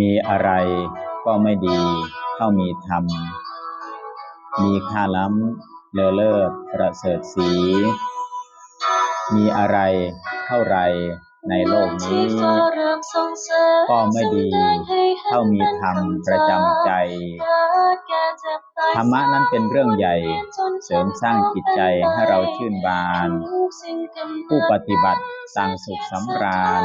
มีอะไรก็ไม่ดีเท่ามีธรรม มีค่าล้ำเลอเลิศประเสริฐสี มีอะไรเท่าไรในโลกนี้ ก็ไม่ดีเท่ามีธรรมประจำใจ ธรรมะนั้นเป็นเรื่องใหญ่ เสริมสร้างจิตใจให้เราชื่นบาน ผู้ปฏิบัติสร้างสุขสำราญ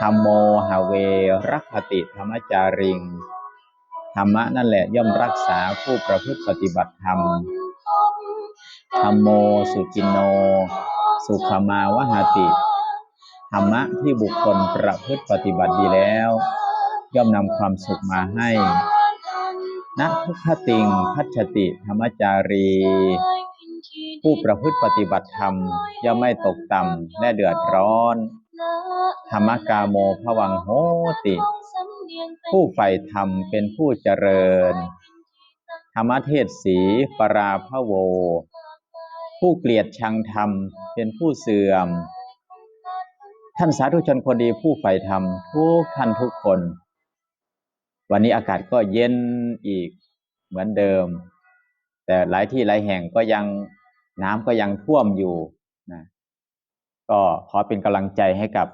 ธรรมโมหเวรักขติธรรมจาริง ธรรมะนั่นแหละย่อมรักษาผู้ประพฤติปฏิบัติธรรม ธรรมโมสุจินโน สุขมาวหาติ ธรรมะที่บุคคลประพฤติปฏิบัติดีแล้ว ย่อมนำความสุขมาให้ณทุกขติงพัชติธรรมจารี ผู้ประพฤติปฏิบัติธรรมย่อมไม่ตกต่ำและเดือดร้อน ธรรมกาโมภวังโหติ ผู้ใฝ่ธรรมเป็นผู้เจริญ ธรรมเทศสีปราพโว ผู้เกลียดชังธรรมเป็นผู้เสื่อม ท่านสาธุชนคนดีผู้ใฝ่ธรรมทุกท่านทุกคน วันนี้อากาศก็เย็นอีกเหมือนเดิม แต่หลายที่หลายแห่งก็ยังน้ำก็ยังท่วมอยู่นะก็ขอเป็นกำลังใจให้กับ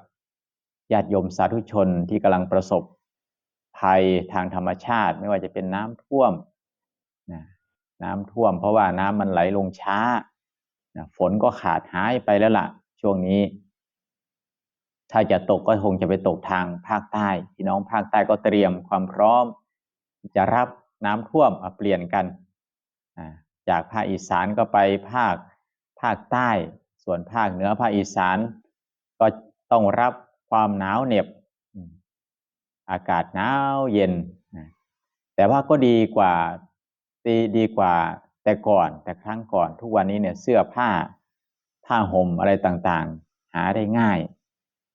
ญาติโยมสาธุชนที่กำลังประสบภัยทางธรรมชาติ ไม่ว่าจะเป็นน้ำท่วมนะน้ำท่วม เพราะว่าน้ำมันไหลลงช้านะฝนก็ขาดหายไปแล้วล่ะ ช่วงนี้ ถ้าจะตกก็คงจะไปตกทางภาคใต้พี่น้องภาคใต้ก็เตรียมความพร้อม จะรับน้ำท่วมเปลี่ยนกันจากภาคอีสานก็ไปภาคภาคใต้ ส่วนภาคเหนือภาคอีสาน ก็ต้องรับ ความหนาวเหน็บ อากาศหนาวเย็นแต่ว่าก็ดีกว่าดีดีกว่าแต่ก่อนแต่ครั้งก่อนทุกวันนี้เนี่ยเสื้อผ้าผ้าห่มอะไรต่างๆ หาได้ง่าย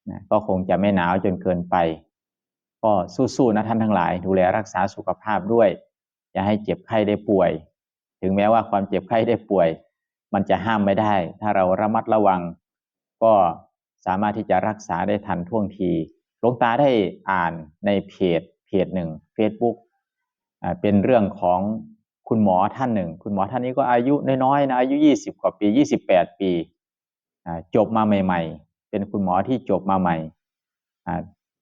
นะก็คงจะไม่หนาวจนเกินไป ก็สู้ๆนะท่านทั้งหลาย ดูแลรักษาสุขภาพด้วย อย่าให้เจ็บไข้ได้ป่วย ถึงแม้ว่าความเจ็บไข้ได้ป่วย มันจะห้ามไม่ได้ ถ้าเราระมัดระวัง ก็ สามารถที่จะรักษาได้ทันท่วงทีหลวงตาได้อ่านในเพจเพจหนึ่ง Facebook เป็นเรื่องของคุณหมอท่านหนึ่ง คุณหมอท่านนี้ก็อายุน้อยๆนะอายุ 20 กว่าปี 28 ปีจบมาใหม่ ๆ เป็นคุณหมอที่จบมาใหม่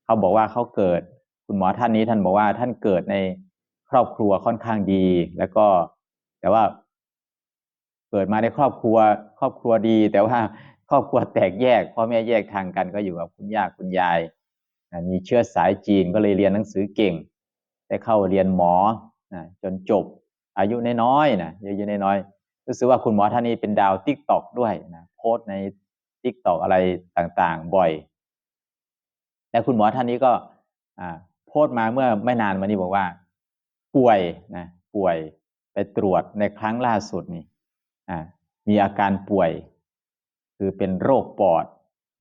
เขาบอกว่าเขาเกิด คุณหมอท่านนี้ท่านบอกว่าท่านเกิดในครอบครัวค่อนข้างดี แล้วก็แต่ว่าเกิดมาในครอบครัวครอบครัวดี แต่ว่า ครอบครัวแตกแยกพ่อแม่แยกทางกันก็อยู่กับคุณย่าคุณยายมีเชื้อสายจีนก็เลยเรียนหนังสือเก่งได้เข้าเรียนหมอจนจบ อายุน้อยๆนะอายุน้อยๆรู้สึกว่าคุณหมอท่านนี้เป็นดาวติ๊กตอกด้วยนะโพสในติ๊กตอกอะไรต่างๆ บ่อย แต่คุณหมอท่านนี้ก็โพสมาเมื่อไม่นานมานี้บอกว่า ป่วยนะป่วยไปตรวจในครั้งล่าสุดนี่มีอาการป่วย คือเป็นโรคปอด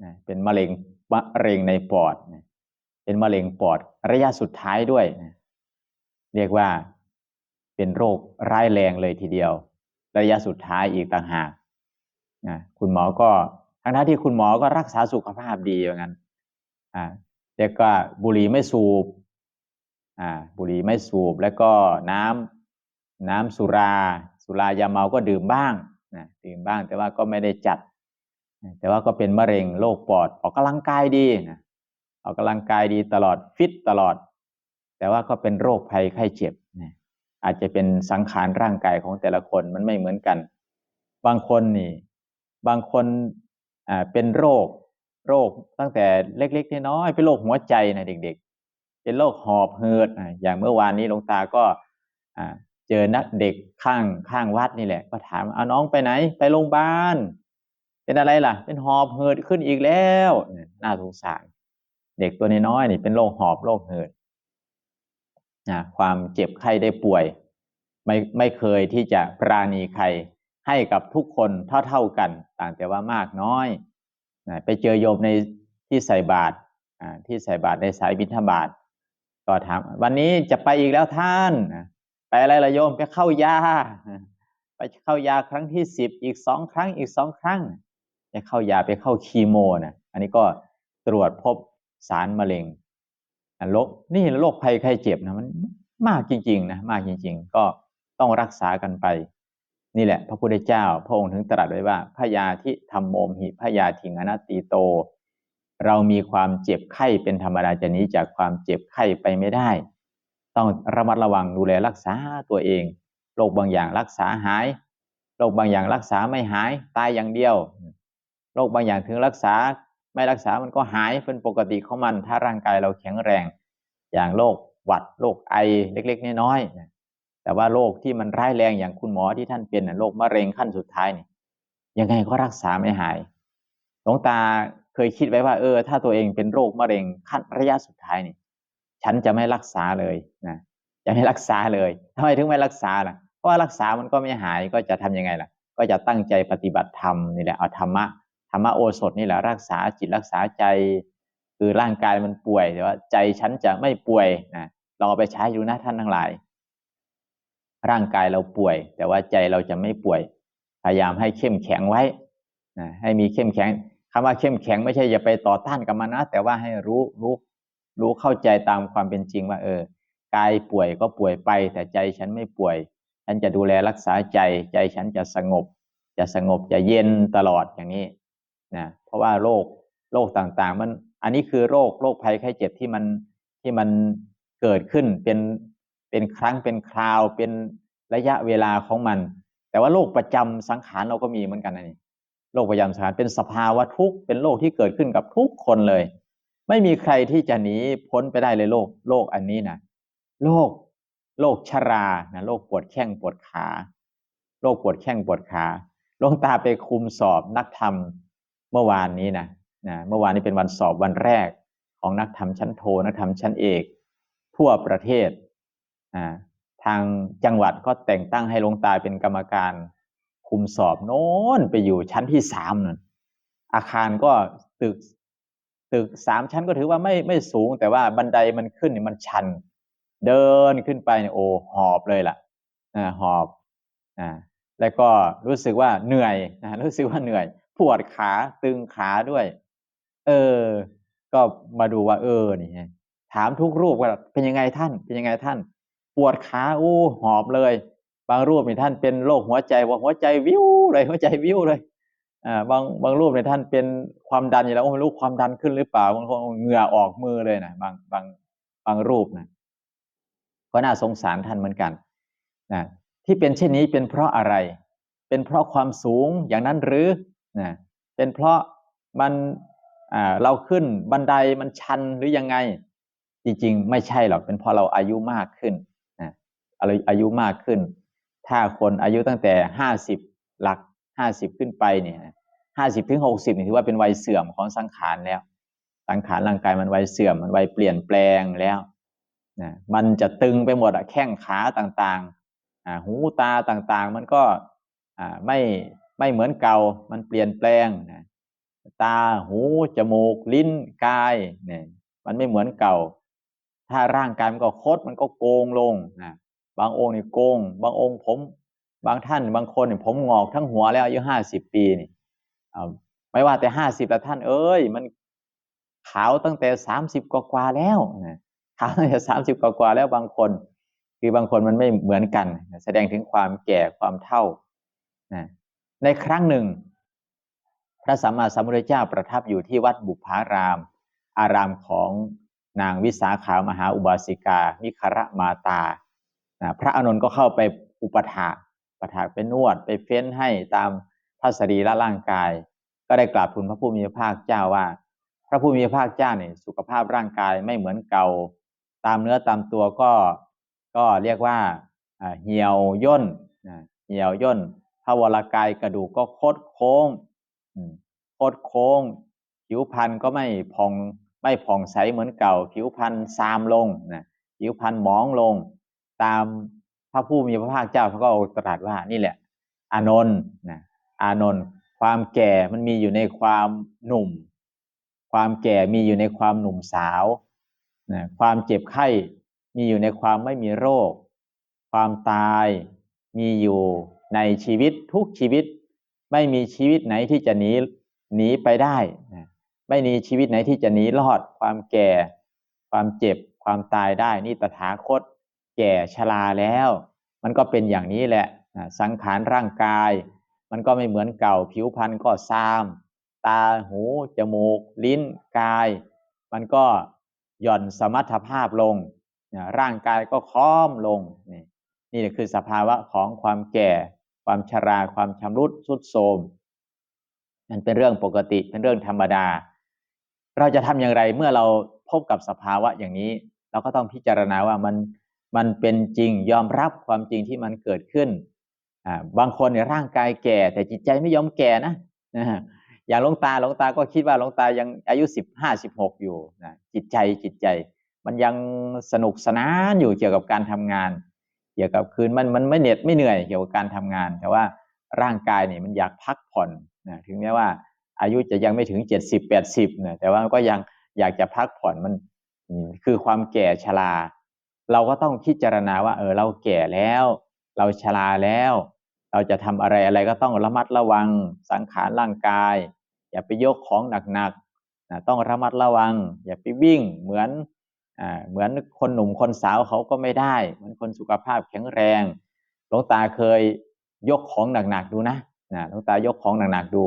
นะเป็นมะเร็งมะเร็งในปอดนะเป็นมะเร็งปอดระยะสุดท้ายด้วยนะเรียกว่าเป็นโรคร้ายแรงเลยทีเดียว ระยะสุดท้ายอีกต่างหากนะคุณหมอก็ทั้งทที่คุณหมอก็รักษาสุขภาพดีอย่างนั้นอ่าแต่ก็บุหรี่ไม่สูบอ่าบุหรี่ไม่สูบแล้วก็น้ำน้ำสุรา สุรายาเมาก็ดื่มบ้างนะดื่มบ้างแต่ว่าก็ไม่ได้จัด แต่ว่าก็เป็นมะเร็งโรคปอดออกกำลังกายดีนะออกกำลังกายดีตลอดฟิตตลอด แต่ว่าก็เป็นโรคภัยไข้เจ็บนะอาจจะเป็นสังขารร่างกายของแต่ละคนมันไม่เหมือนกัน บางคนนี่ บางคนอ่าเป็นโรคโรคตั้งแต่เล็กๆน้อยๆเป็นโรคหัวใจนะเด็ก ๆ เป็นโรคหอบหืดอย่างเมื่อวานนี้หลวงตาก็อ่าเจอนักเด็กข้างข้างวัดนี่แหละ ก็ถามเอาน้องไปไหน ไปโรงพยาบาล เป็นอะไรล่ะ เป็นหอบเหืดขึ้นอีกแล้วน่าสงสารเด็กตัวน้อยๆนี่เป็นโรคหอบโรคเหืดนะความเจ็บไข้ได้ป่วย ไม่ไม่เคยที่จะปราณีใครให้กับทุกคนเท่าๆกัน ต่างแต่ว่ามากน้อยนะไปเจอโยมในที่ใส่บาตรที่ใส่บาตรในสายบิณฑบาตก็ถามวันนี้จะไปอีกแล้วท่านไปอะไรละโยมไปเข้ายาไปเข้ายาครั้งที่สิบอีกสองครั้งอีกสองครั้ง ไปเข้ายาไปเข้าคีโมนะอันนี้ก็ตรวจพบสารมะเร็งโรคนี่โรคภัยไข้เจ็บนะมันมากจริงๆนะมากจริง ๆ ก็ต้องรักษากันไป นี่แหละ พระพุทธเจ้า พระองค์ถึงตรัสไว้ว่าพยาธิธรรมโมหิพยาธิงอนัตติโต เรามีความเจ็บไข้เป็นธรรมดาจะนี้จากความเจ็บไข้ไปไม่ได้ ต้องระมัดระวังดูแลรักษาตัวเองโรคบางอย่างรักษาหายโรคบางอย่างรักษาไม่หายตายอย่างเดียว โรคบางอย่างถึงรักษาไม่รักษามันก็หายเป็นปกติของมัน ถ้าร่างกายเราแข็งแรง อย่างโรคหวัดโรคไอเล็ก ๆ น้อยๆแต่ว่าโรคที่มันร้ายแรงอย่างคุณหมอที่ท่านเป็นโรคมะเร็งขั้นสุดท้ายนี่ยังไงก็รักษาไม่หายหลวงตาเคยคิดไว้ว่าเออ ถ้าตัวเองเป็นโรคมะเร็งขั้นระยะสุดท้ายนี่ฉันจะไม่รักษาเลยนะจะไม่รักษาเลยทำไมถึงไม่รักษาล่ะเพราะว่ารักษามันก็ไม่หายก็จะทํำยังไงล่ะ ก็จะตั้งใจปฏิบัติธรรมนี่แหละเอาธรรมะ รรมโอสถนี่แหละรักษาจิตรักษาใจ คือร่างกายมันป่วย แต่ว่าใจฉันจะไม่ป่วยนะลองเอาไปใช้ดูนะท่านทั้งหลาย ร่างกายเราป่วย แต่ว่าใจเราจะไม่ป่วย พยายามให้เข้มแข็งไว้นะให้มีเข้มแข็งคำว่าเข้มแข็งไม่ใช่อย่าไปต่อต้านกับมันนะแต่ว่าให้รู้รู้รู้เข้าใจตามความเป็นจริงว่า เออกายป่วยก็ป่วยไป แต่ใจฉันไม่ป่วยฉันจะดูแลรักษาใจ ใจฉันจะสงบ จะสงบจะเย็นตลอดอย่างนี้ นะเพราะว่าโรคโรคต่างๆ มันอันนี้คือโรคโรคภัยไข้เจ็บที่มันที่มันเกิดขึ้นเป็นเป็นครั้งเป็นคราวเป็นระยะเวลาของมัน แต่ว่าโรคประจำสังขารเราก็มีเหมือนกันนะนี่โรคประจำสังขารเป็นสภาวะทุกข์เป็นโรคที่เกิดขึ้นกับทุกคนเลย ไม่มีใครที่จะหนีพ้นไปได้เลยโรคโรคอันนี้นะโรคโรคชรานะโรคปวดแข้งปวดขาโรคปวดแข้งปวดขาลงตาไปคุมสอบนักธรรม มื่อวานนี้นะนะเมื่อวานนี้เป็นวันสอบวันแรกของนักธรรมชั้นโทนักธรรมชั้นเอก ทั่วประเทศทางจังหวัดก็แต่งตั้งให้ลงตาเป็นกรรมการคุมสอบโน้นไปอยู่ชั้นที่สามนั่นอาคารก็ตึกตึกสามชั้นก็ถือว่าไม่ไม่สูง แต่ว่าบันไดมันขึ้นมันชัน เดินขึ้นไปเนี่ยโอ้หอบเลยล่ะหอบอ่าแล้วก็รู้สึกว่าเหนื่อยนะรู้สึกว่าเหนื่อย ปวดขาตึงขาด้วย เออ ก็มาดูว่า เออนี่ถามทุกรูปว่าเป็นยังไงท่าน เป็นยังไงท่าน ปวดขาอู้หอบเลย บางรูปนี่ท่านเป็นโรคหัวใจว่าหัวใจวิวเลยหัวใจวิวเลยอ่าบางบางรูปในท่านเป็นความดันอยู่แล้วไม่รู้ความดันขึ้นหรือเปล่าบางคนเหงื่อออกมือเลยนะบางบางบางรูปนะก็น่าสงสารท่านเหมือนกันนะที่เป็นเช่นนี้เป็นเพราะอะไร เป็นเพราะความสูงอย่างนั้นหรือ นะเป็นเพราะมันเราขึ้นบันไดมันชันหรือยังไง จริงๆ ไม่ใช่หรอกเป็นเพราะเราอายุมากขึ้นนะอายุมากขึ้น ถ้าคนอายุตั้งแต่ห้าสิบหลักห้าสิบขึ้นไปเนี่ยห้าสิบถึงหกสิบถือว่าเป็นวัยเสื่อมของสังขารแล้ว สังขารร่างกายมันวัยเสื่อมมันวัยเปลี่ยนแปลงแล้วนะมันจะตึงไปหมดอะแข้งขาต่างๆหูตาต่างๆ มันก็ไม่ ไม่เหมือนเก่ามันเปลี่ยนแปลงนะตาหูจมูกลิ้นกายเนี่ยมันไม่เหมือนเก่า ถ้าร่างกายมันก็คดมันก็โกงลงนะบางองค์นี่โกง บางองค์ผม บางท่านบางคนเนี่ยผมงอกทั้งหัวแล้วอายุห้าสิบปีนี่ไม่ว่าแต่ห้าสิบแต่ท่านเอ้ยมันขาวตั้งแต่สามสิบกว่าแล้วนะขาวตั้งแต่สามสิบกว่าแล้วบางคน คือบางคนมันไม่เหมือนกัน แสดงถึงความแก่ความเท่านะ ในครั้งหนึ่ง พระสัมมาสัมพุทธเจ้าประทับอยู่ที่วัดบุพาราม อารามของนางวิสาขามหาอุบาสิกา มิคระมาตา พระอนุนก็เข้าไปอุปถาประถาไปนวดไปเฟ้นให้ตามพระสรีละร่างกาย ก็ได้กราบทูลพระผู้มีพระภาคเจ้าว่า พระผู้มีพระภาคเจ้าเนี่ยสุขภาพร่างกายไม่เหมือนเก่า ตามเนื้อตามตัวก็ก็เรียกว่าเหี่ยวย่นเหี่ยวย่น ถ้าวรกายกระดูกก็โคดโค้งโคดโค้ง ผิวพรรณก็ไม่พองไม่ผ่องใสเหมือนเก่า ผิวพรรณซามลงนะผิวพรรณหมองลง ตามพระผู้มีพระภาคเจ้าเขาก็ตรัสว่านี่แหละ อานนท์นะอานนท์ความแก่มันมีอยู่ในความหนุ่ม ความแก่มีอยู่ในความหนุ่มสาวนะความเจ็บไข้มีอยู่ในความไม่มีโรค ความตายมีอยู่ ในชีวิตทุกชีวิต ไม่มีชีวิตไหนที่จะหนีหนีไปได้ ไม่มีชีวิตไหนที่จะหนีรอด ความแก่ ความเจ็บ ความตายได้ นี่ตถาคต แก่ชราแล้ว มันก็เป็นอย่างนี้แหละ สังขารร่างกาย มันก็ไม่เหมือนเก่า ผิวพรรณก็ซาม ตา หู จมูก ลิ้น กาย มันก็หย่อนสมรรถภาพลง ร่างกายก็ค้อมลง นี่นี่คือสภาวะของความแก่ ความชรา ความชำรุดทรุดโทรมมันเป็นเรื่องปกติเป็นเรื่องธรรมดา เราจะทำอย่างไรเมื่อเราพบกับสภาวะอย่างนี้ เราก็ต้องพิจารณาว่ามันมันเป็นจริงยอมรับความจริงที่มันเกิดขึ้นอ่าบางคนเนี่ยร่างกายแก่ แต่จิตใจไม่ยอมแก่นะอย่างหลวงตาหลวงตาก็คิดว่าหลวงตายังอายุสิบห้าสิบหกอยู่นะจิตใจจิตใจ มันยังสนุกสนานอยู่เกี่ยวกับการทำงาน เกี่ยวกับคืนมันมันไม่เหน็ดไม่เหนื่อยเกี่ยวกับการทำงาน แต่ว่าร่างกายเนี่ยมันอยากพักผ่อนนะถึงแม้ว่าอายุจะยังไม่ถึงเจ็ดสิบแปดสิบนะแต่ว่าก็ยังอยากจะพักผ่อนมันคือความแก่ชรา เราก็ต้องพิจารณาว่าเออเราแก่แล้ว เราชราแล้ว เราจะทำอะไรอะไรก็ต้องระมัดระวังสังขารร่างกาย อย่าไปยกของหนักๆนะต้องระมัดระวัง อย่าไปวิ่งเหมือน เหมือนคนหนุ่มคนสาวเขาก็ไม่ได้ เหมือนคนสุขภาพแข็งแรงหลวงตาเคยยกของหนักๆดูนะนะหลวงตายกของหนักๆดู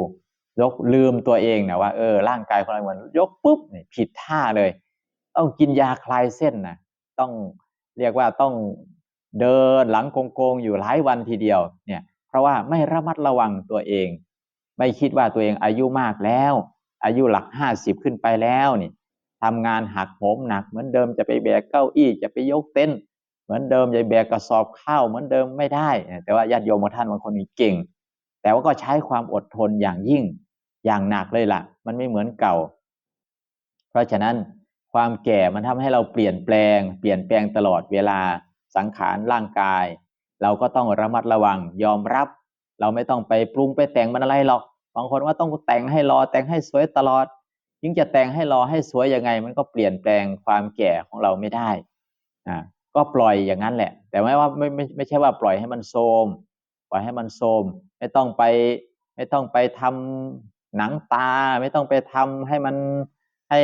ยกลืมตัวเองนะว่าเออร่างกายของเราเหมือนยกปุ๊บนี่ผิดท่าเลย ต้องกินยาคลายเส้นนะต้องเรียกว่าต้องเดินหลังโกงๆอยู่หลายวันทีเดียวเนี่ยเพราะว่าไม่ระมัดระวังตัวเอง ไม่คิดว่าตัวเองอายุมากแล้ว อายุหลักห้าสิบขึ้นไปแล้วนี่ ทำงานหักโหมหนัก เหมือนเดิมจะไปแบกเก้าอี้จะไปยกเต็นท์เหมือนเดิมจะแบกกระสอบข้าวเหมือนเดิมไม่ได้ แต่ว่าญาติโยมท่านบางคนนี่เก่ง แต่ว่าก็ใช้ความอดทนอย่างยิ่งอย่างหนักเลยล่ะ มันไม่เหมือนเก่า เพราะฉะนั้นความแก่มันทำให้เราเปลี่ยนแปลง เปลี่ยนแปลงตลอดเวลาสังขารร่างกาย เราก็ต้องระมัดระวังยอมรับ เราไม่ต้องไปปรุงไปแต่งมันอะไรหรอกบางคนว่าต้องแต่งให้รอแต่งให้สวยตลอด ยิ่งจะแต่งให้รอให้สวยยังไง มันก็เปลี่ยนแปลงความแก่ของเราไม่ได้อ่าก็ปล่อยอย่างนั้นแหละ แต่ไม่ว่าไม่ไม่ไม่ใช่ว่าปล่อยให้มันโทมปล่อยให้มันโทมไม่ต้องไป ไม่ต้องไปทำหนังตา ไม่ต้องไปทำให้มันให้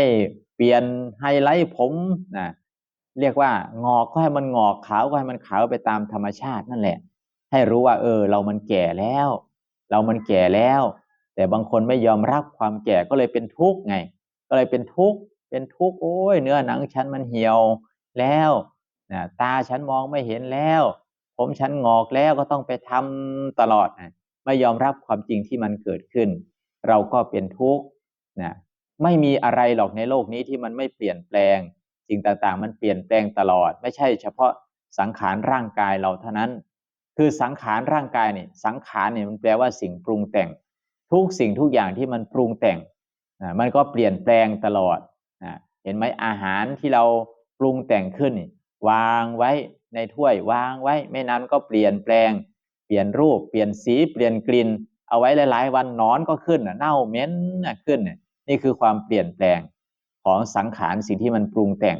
เปลี่ยนไฮไลท์ผมนะเรียกว่างอกก็ให้มันงอกขาวก็ให้มันขาวไปตามธรรมชาตินั่นแหละ ให้รู้ว่า เออ เรามันแก่แล้ว เรามันแก่แล้ว แต่บางคนไม่ยอมรับความแก่ก็เลยเป็นทุกข์ไง ก็เลยเป็นทุกข์เป็นทุกข์โอ้ยเนื้อหนังฉันมันเหี่ยวแล้วนะตาฉันมองไม่เห็นแล้ว ผมฉันงอกแล้วก็ต้องไปทำตลอดนะไม่ยอมรับความจริงที่มันเกิดขึ้น เราก็เป็นทุกข์นะไม่มีอะไรหรอกในโลกนี้ที่มันไม่เปลี่ยนแปลง สิ่งต่างๆ มันเปลี่ยนแปลงตลอด ไม่ใช่เฉพาะสังขารร่างกายเราเท่านั้น คือสังขารร่างกายเนี่ยสังขารเนี่ยมันแปลว่าสิ่งปรุงแต่ง ทุกสิ่งทุกอย่างที่มันปรุงแต่งนะมันก็เปลี่ยนแปลงตลอดนะเห็นไหมอาหารที่เราปรุงแต่งขึ้น วางไว้ในถ้วยวางไว้ ไม่นานก็เปลี่ยนแปลง เปลี่ยนรูป เปลี่ยนสีเปลี่ยนกลิ่น เอาไว้หลาย ๆ วันนอนก็ขึ้นเน่าเหม็นขึ้น นี่คือความเปลี่ยนแปลงของสังขารสิ่งที่มันปรุงแต่ง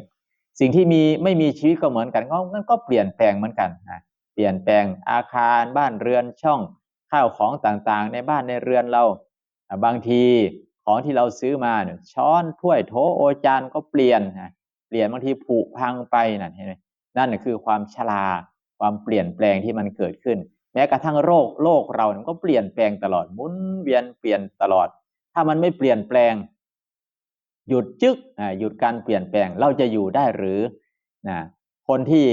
สิ่งที่มีไม่มีชีวิตก็เหมือนกันก็มันก็เปลี่ยนแปลงเหมือนกันนะเปลี่ยนแปลงอาคารบ้านเรือนช่อง ข้าวของต่างๆ ในบ้านในเรือนเรา บางทีของที่เราซื้อมาเนี่ยช้อนถ้วยโถโอจานก็เปลี่ยนนะเปลี่ยนบางทีผุพังไปนั่นเห็นไหมนั่นคือความชราความเปลี่ยนแปลงที่มันเกิดขึ้น แม้กระทั่งโรคโลกเราเนี่ยก็เปลี่ยนแปลงตลอดหมุนเวียนเปลี่ยนตลอด ถ้ามันไม่เปลี่ยนแปลง หยุดจึกหยุดการเปลี่ยนแปลงเราจะอยู่ได้หรือนะคนที่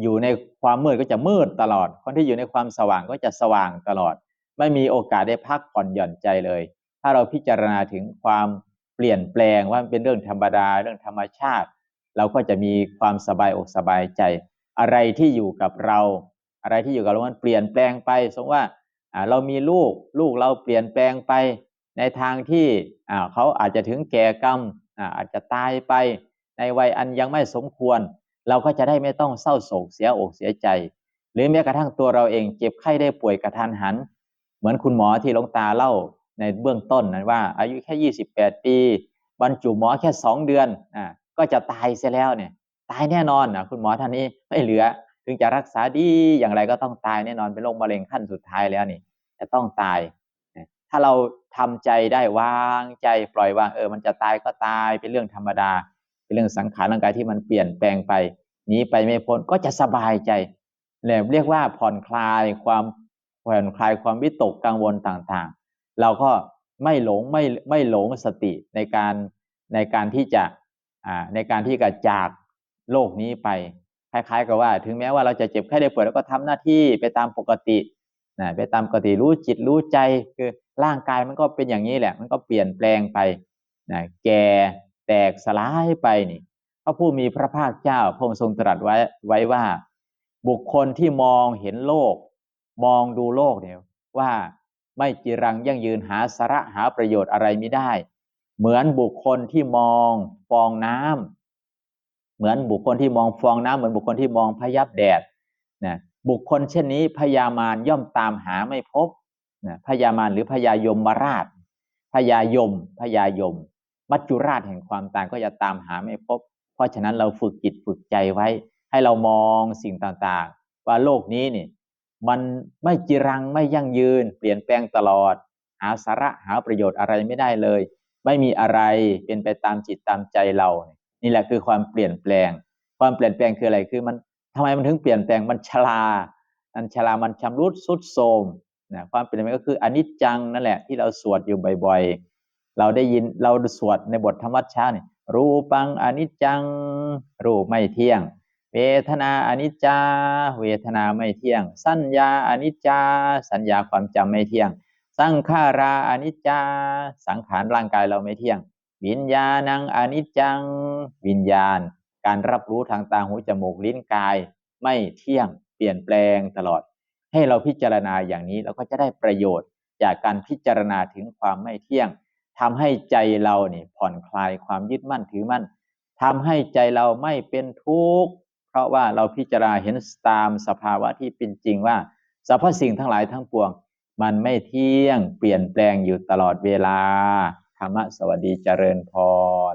อยู่ในความมืดก็จะมืดตลอด คนที่อยู่ในความสว่างก็จะสว่างตลอด ไม่มีโอกาสได้พักผ่อนหย่อนใจเลย ถ้าเราพิจารณาถึงความเปลี่ยนแปลงว่ามันเป็นเรื่องธรรมดาเรื่องธรรมชาติ เราก็จะมีความสบายอกสบายใจ อะไรที่อยู่กับเรา อะไรที่อยู่กับเรามันเปลี่ยนแปลงไป สมมติว่าเรามีลูกลูกเราเปลี่ยนแปลงไปในทางที่เขาอาจจะถึงแก่กรรมอาจจะตายไปในวัยอันยังไม่สมควร เราก็จะได้ไม่ต้องเศร้าโศกเสียอกเสียใจ หรือแม้กระทั่งตัวเราเองเจ็บไข้ได้ป่วยกระทันหัน เหมือนคุณหมอที่หลงตาเล่าในเบื้องต้นนั้นว่า อายุแค่ 28 ปีบรรจุหมอแค่ 2 เดือนอ่าก็จะตายเสียแล้วเนี่ยตายแน่นอนนะคุณหมอท่านนี้ไม่เหลือ ถึงจะรักษาดีอย่างไรก็ต้องตายแน่นอนเป็นโรคมะเร็งขั้นสุดท้ายแล้วนี่จะต้องตาย ถ้าเราทำใจได้วางใจปล่อยวางเออ มันจะตายก็ตายเป็นเรื่องธรรมดา เรื่องสังขารร่างกายที่มันเปลี่ยนแปลงไปหนีไปไม่พ้นก็จะสบายใจเนี่ยเรียกว่าผ่อนคลายความผ่อนคลายความวิตกกังวลต่างๆ เราก็ไม่หลงไม่ไม่หลงสติในการในการที่จะในการที่จะจากโลกนี้ไปคล้ายๆกับว่า ถึงแม้ว่าเราจะเจ็บไข้ได้ป่วยเราก็ทำหน้าที่ไปตามปกตินะไปตามปกติรู้จิตรู้ใจคือร่างกายมันก็เป็นอย่างนี้แหละ มันก็เปลี่ยนแปลงไปนะแก่ ตกสลายไปนี่พระผู้มีพระภาคเจ้าพระองค์ทรงตรัสไว้ไว้ว่า บุคคลที่มองเห็นโลก มองดูโลกเนี่ยว่าไม่จีรังยั่งยืนหาสาระหาประโยชน์อะไรไม่ได้ เหมือนบุคคลที่มองฟองน้ำเหมือนบุคคลที่มองฟองน้ำเหมือนบุคคลที่มองพยับแดดนะบุคคลเช่นนี้พญามารย่อมตามหาไม่พบนะพญามารหรือพญายมมาราชพญายมพญายม มัจจุราชแห่งความตายก็จะตามหาไม่พบ เพราะฉะนั้นเราฝึกจิตฝึกใจไว้ ให้เรามองสิ่งต่างๆ ว่าโลกนี้นี่มันไม่จรังไม่ยั่งยืน เปลี่ยนแปลงตลอด หาสาระหาประโยชน์อะไรไม่ได้เลย ไม่มีอะไรเป็นไปตามจิตตามใจเรา นี่แหละคือความเปลี่ยนแปลง ความเปลี่ยนแปลงคืออะไรคือมันทำไมมันถึงเปลี่ยนแปลงมันชรามันชรามันชำรุดสุดโทรมนะความเปลี่ยนแปลงก็คืออนิจจังนั่นแหละที่เราสวดอยู่บ่อย ๆ เราได้ยินเราสวดในบทธรรมวัชชาเนี่ยรูปังอนิจจัง รูปไม่เที่ยง เวทนาอนิจจา เวทนาไม่เที่ยง สัญญาอนิจจา สัญญาความจำไม่เที่ยง สังขาราอนิจจา สังขารร่างกายเราไม่เที่ยง วิญญาณังอนิจจัง วิญญาณ การรับรู้ทางตาหูจมูกลิ้นกาย ไม่เที่ยง เปลี่ยนแปลงตลอด ให้เราพิจารณาอย่างนี้เราก็จะได้ประโยชน์ จากการพิจารณาถึงความไม่เที่ยง ทำให้ใจเราเนี่ยผ่อนคลายความยึดมั่นถือมั่นทำให้ใจเราไม่เป็นทุกข์เพราะว่าเราพิจารณาเห็นตามสภาวะที่เป็นจริงว่าสรรพสิ่งทั้งหลายทั้งปวง มันไม่เที่ยงเปลี่ยนแปลงอยู่ตลอดเวลาธรรมะสวัสดีเจริญพร